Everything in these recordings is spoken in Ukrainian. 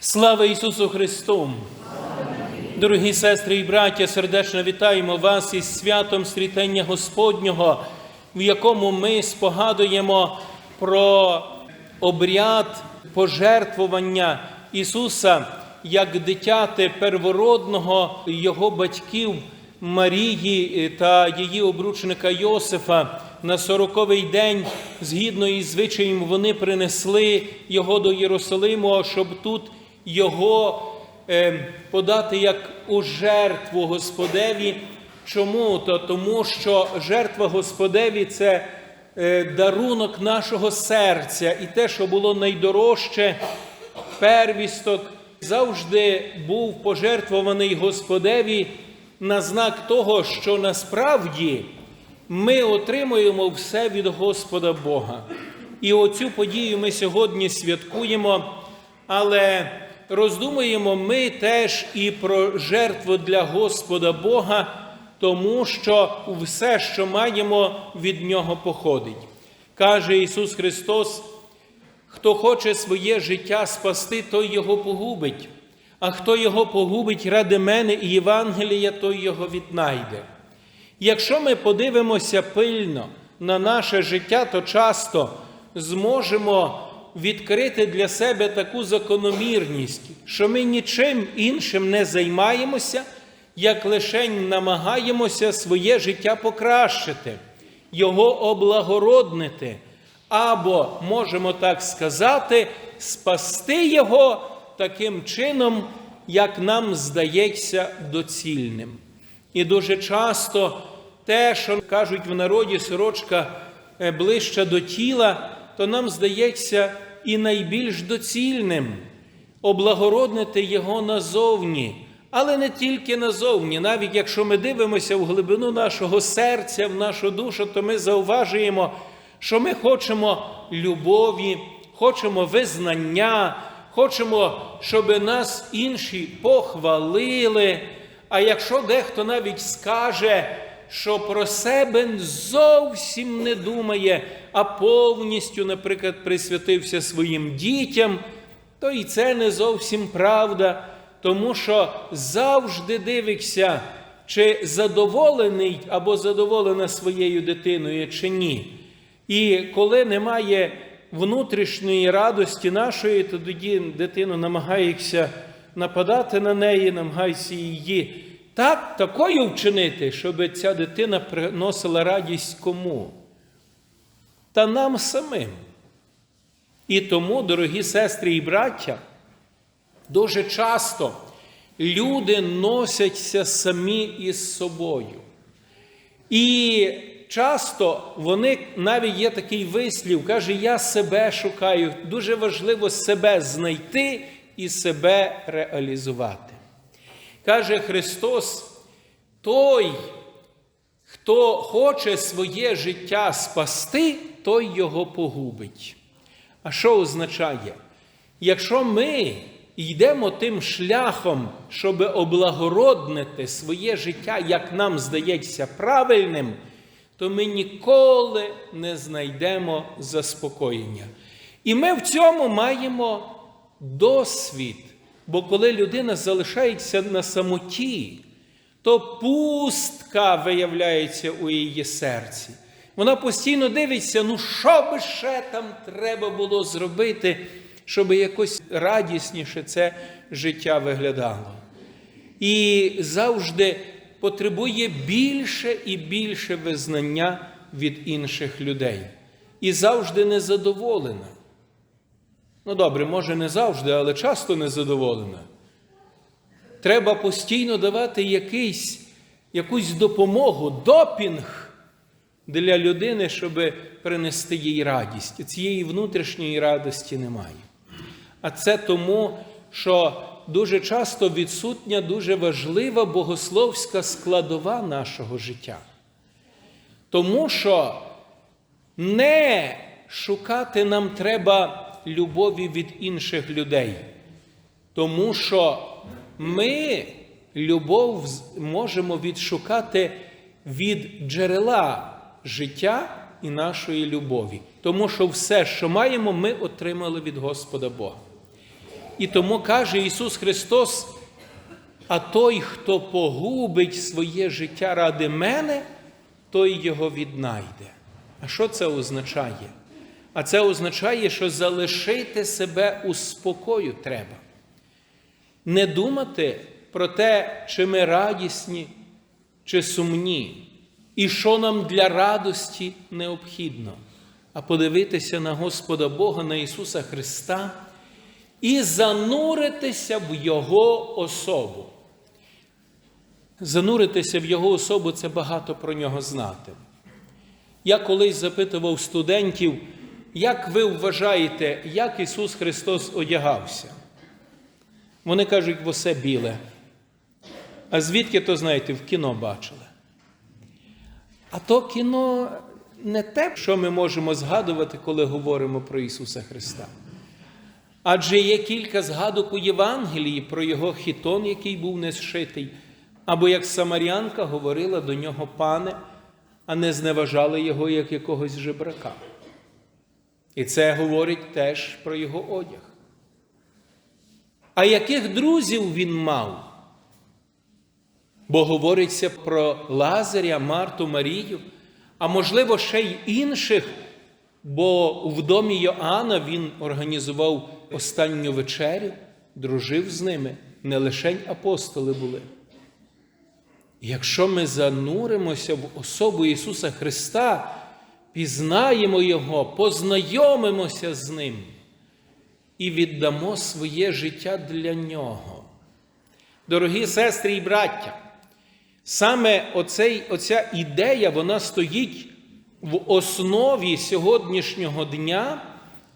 Слава Ісусу Христу! Дорогі сестри і браття, сердечно вітаємо вас із святом стрітення Господнього, в якому ми спогадуємо про обряд пожертвування Ісуса як дитяти первородного Його батьків Марії та її обручника Йосифа. На сороковий день, згідно із звичаєм, вони принесли його до Єрусалиму, щоб тут його е, подати як у жертву Господеві. Чому? То тому, що жертва Господеві це е, дарунок нашого серця, і те, що було найдорожче, первісток, завжди був пожертвований Господеві на знак того, що насправді ми отримуємо все від Господа Бога. І оцю подію ми сьогодні святкуємо, але роздумуємо ми теж і про жертву для Господа Бога, тому що все, що маємо, від Нього походить. Каже Ісус Христос, хто хоче своє життя спасти, той його погубить, а хто його погубить ради мене і Євангелія, той його віднайде. Якщо ми подивимося пильно на наше життя, то часто зможемо відкрити для себе таку закономірність, що ми нічим іншим не займаємося, як лише намагаємося своє життя покращити, його облагороднити, або, можемо так сказати, спасти його таким чином, як нам здається доцільним. І дуже часто те, що кажуть в народі сорочка е, ближча до тіла, то нам здається і найбільш доцільним облагороднити його назовні. Але не тільки назовні, навіть якщо ми дивимося в глибину нашого серця, в нашу душу, то ми зауважуємо, що ми хочемо любові, хочемо визнання, хочемо, щоб нас інші похвалили. А якщо дехто навіть скаже, що про себе зовсім не думає, а повністю, наприклад, присвятився своїм дітям, то і це не зовсім правда, тому що завжди дивишся, чи задоволений або задоволена своєю дитиною, чи ні. І коли немає внутрішньої радості нашої, то тоді дитину намагаєшся нападати на неї, намагайся її так, такою вчинити, щоб ця дитина приносила радість кому? Та нам самим. І тому, дорогі сестри і браття, дуже часто люди носяться самі із собою. І часто вони навіть є такий вислів, каже, я себе шукаю. Дуже важливо себе знайти і себе реалізувати. Каже Христос, той, хто хоче своє життя спасти, той його погубить. А що означає? Якщо ми йдемо тим шляхом, щоб облагороднити своє життя, як нам здається правильним, то ми ніколи не знайдемо заспокоєння. І ми в цьому маємо досвід. Бо коли людина залишається на самоті, то пустка виявляється у її серці. Вона постійно дивиться, ну що би ще там треба було зробити, щоб якось радісніше це життя виглядало. І завжди потребує більше і більше визнання від інших людей. І завжди незадоволена. Ну, добре, може, не завжди, але часто незадоволена. Треба постійно давати якийсь, якусь допомогу, допінг для людини, щоб принести їй радість. І цієї внутрішньої радості немає. А це тому, що дуже часто відсутня дуже важлива богословська складова нашого життя. Тому що не шукати нам треба любові від інших людей. Тому що ми любов можемо відшукати від джерела життя і нашої любові. Тому що все, що маємо, ми отримали від Господа Бога. І тому каже Ісус Христос, а той, хто погубить своє життя ради мене, той його віднайде. А що це означає? А це означає, що залишити себе у спокою треба. Не думати про те, чи ми радісні, чи сумні, і що нам для радості необхідно, а подивитися на Господа Бога, на Ісуса Христа і зануритися в Його особу. Зануритися в Його особу це багато про нього знати. Я колись запитував студентів, як ви вважаєте, як Ісус Христос одягався? Вони кажуть, все біле. А звідки то, знаєте, в кіно бачили? А то кіно не те, що ми можемо згадувати, коли говоримо про Ісуса Христа. Адже є кілька згадок у Євангелії про його хітон, який був не зшитий, або як Самарянка говорила до нього пане, а не зневажали його як якогось жебрака. І це говорить теж про його одяг. А яких друзів він мав? Бо говориться про Лазаря, Марту, Марію, а можливо, ще й інших, бо в домі Йоанна він організував останню вечерю, дружив з ними, не лише апостоли були. Якщо ми зануримося в особу Ісуса Христа, пізнаємо Його, познайомимося з Ним і віддамо своє життя для Нього. Дорогі сестри і браття, саме оцей, оця ідея вона стоїть в основі сьогоднішнього дня,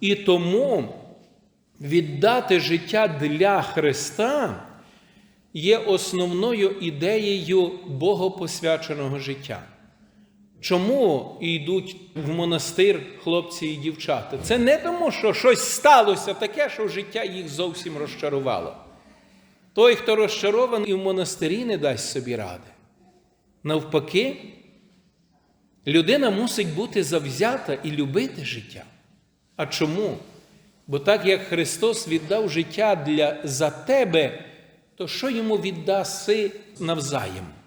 і тому віддати життя для Христа є основною ідеєю богопосвяченого життя. Чому йдуть в монастир хлопці і дівчата? Це не тому, що щось сталося таке, що життя їх зовсім розчарувало. Той, хто розчарований в монастирі, не дасть собі ради. Навпаки, людина мусить бути завзята і любити життя. А чому? Бо так як Христос віддав життя для, за тебе, то що йому віддаси навзаєм?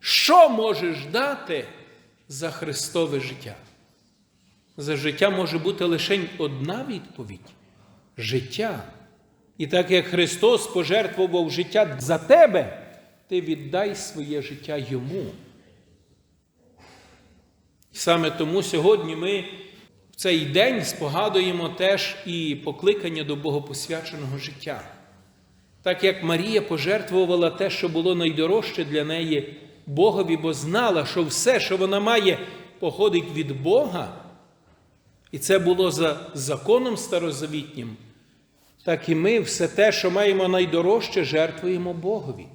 Що можеш дати за Христове життя? За життя може бути лише одна відповідь життя. І так як Христос пожертвував життя за тебе, ти віддай своє життя Йому. Саме тому сьогодні ми в цей день спогадуємо теж і покликання до Богопосвяченого життя. Так як Марія пожертвувала те, що було найдорожче для неї Богові, бо знала, що все, що вона має, походить від Бога, і це було за законом старозавітнім, так і ми все те, що маємо найдорожче, жертвуємо Богові.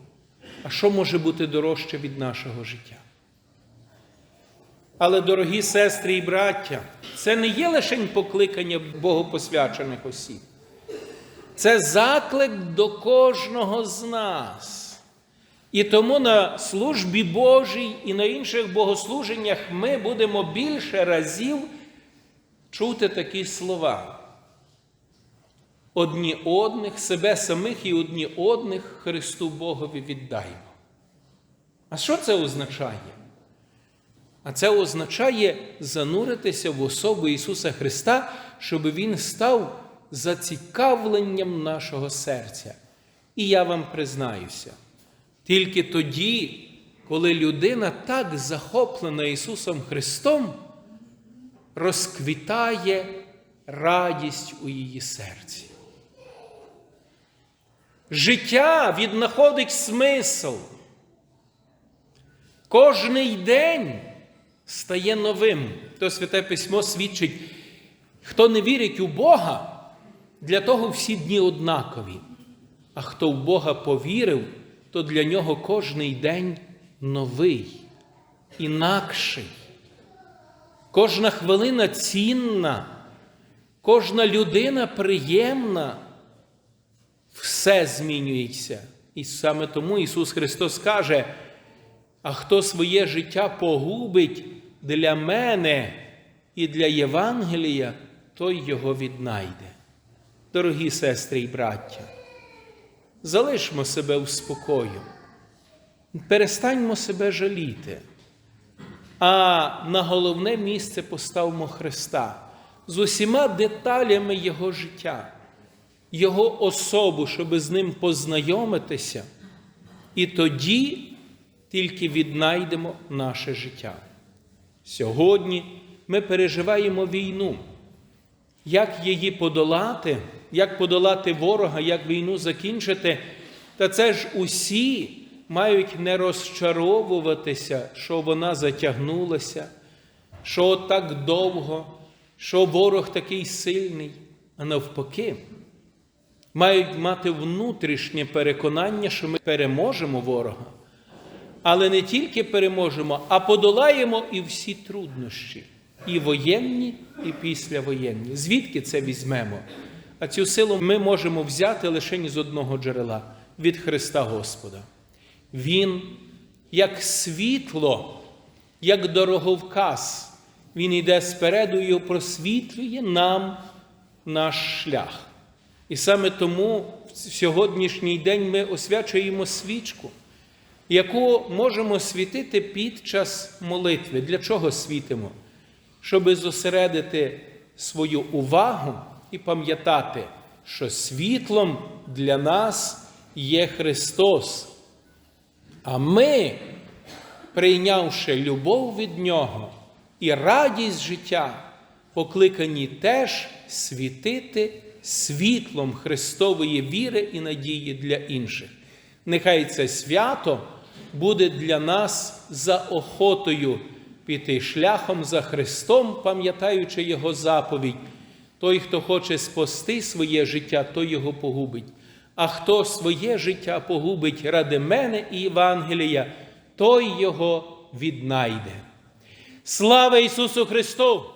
А що може бути дорожче від нашого життя? Але, дорогі сестри і браття, це не є лише покликання богопосвячених осіб. Це заклик до кожного з нас. І тому на службі Божій і на інших богослуженнях ми будемо більше разів чути такі слова. Одні одних, себе самих і одні одних Христу Богові віддаємо. А що це означає? А це означає зануритися в особу Ісуса Христа, щоб Він став зацікавленням нашого серця. І я вам признаюся, тільки тоді, коли людина так захоплена Ісусом Христом, розквітає радість у її серці. Життя віднаходить смисл. Кожний день стає новим. То Святе Письмо свідчить, хто не вірить у Бога, для того всі дні однакові. А хто в Бога повірив, то для нього кожний день новий, інакший. Кожна хвилина цінна, кожна людина приємна, все змінюється. І саме тому Ісус Христос каже, а хто своє життя погубить для мене і для Євангелія, той його віднайде. Дорогі сестри і браття, залишмо себе у спокою, перестаньмо себе жаліти, а на головне місце поставимо Христа з усіма деталями Його життя, Його особу, щоб з ним познайомитися, і тоді тільки віднайдемо наше життя. Сьогодні ми переживаємо війну. Як її подолати, як подолати ворога, як війну закінчити, та це ж усі мають не розчаровуватися, що вона затягнулася, що так довго, що ворог такий сильний, а навпаки, мають мати внутрішнє переконання, що ми переможемо ворога. Але не тільки переможемо, а подолаємо і всі труднощі, і воєнні, і післявоєнні. Звідки це візьмемо? А цю силу ми можемо взяти лише з одного джерела від Христа Господа. Він, як світло, як дороговказ, Він йде спереду і просвітлює нам наш шлях. І саме тому в сьогоднішній день ми освячуємо свічку яку можемо світити під час молитви. Для чого світимо? Щоб зосередити свою увагу і пам'ятати, що світлом для нас є Христос. А ми, прийнявши любов від Нього і радість життя, покликані теж світити світлом Христової віри і надії для інших. Нехай це свято буде для нас заохотою піти шляхом за Христом, пам'ятаючи Його заповідь. Той, хто хоче спасти своє життя, той його погубить. А хто своє життя погубить ради мене і Євангелія, той його віднайде. Слава Ісусу Христу!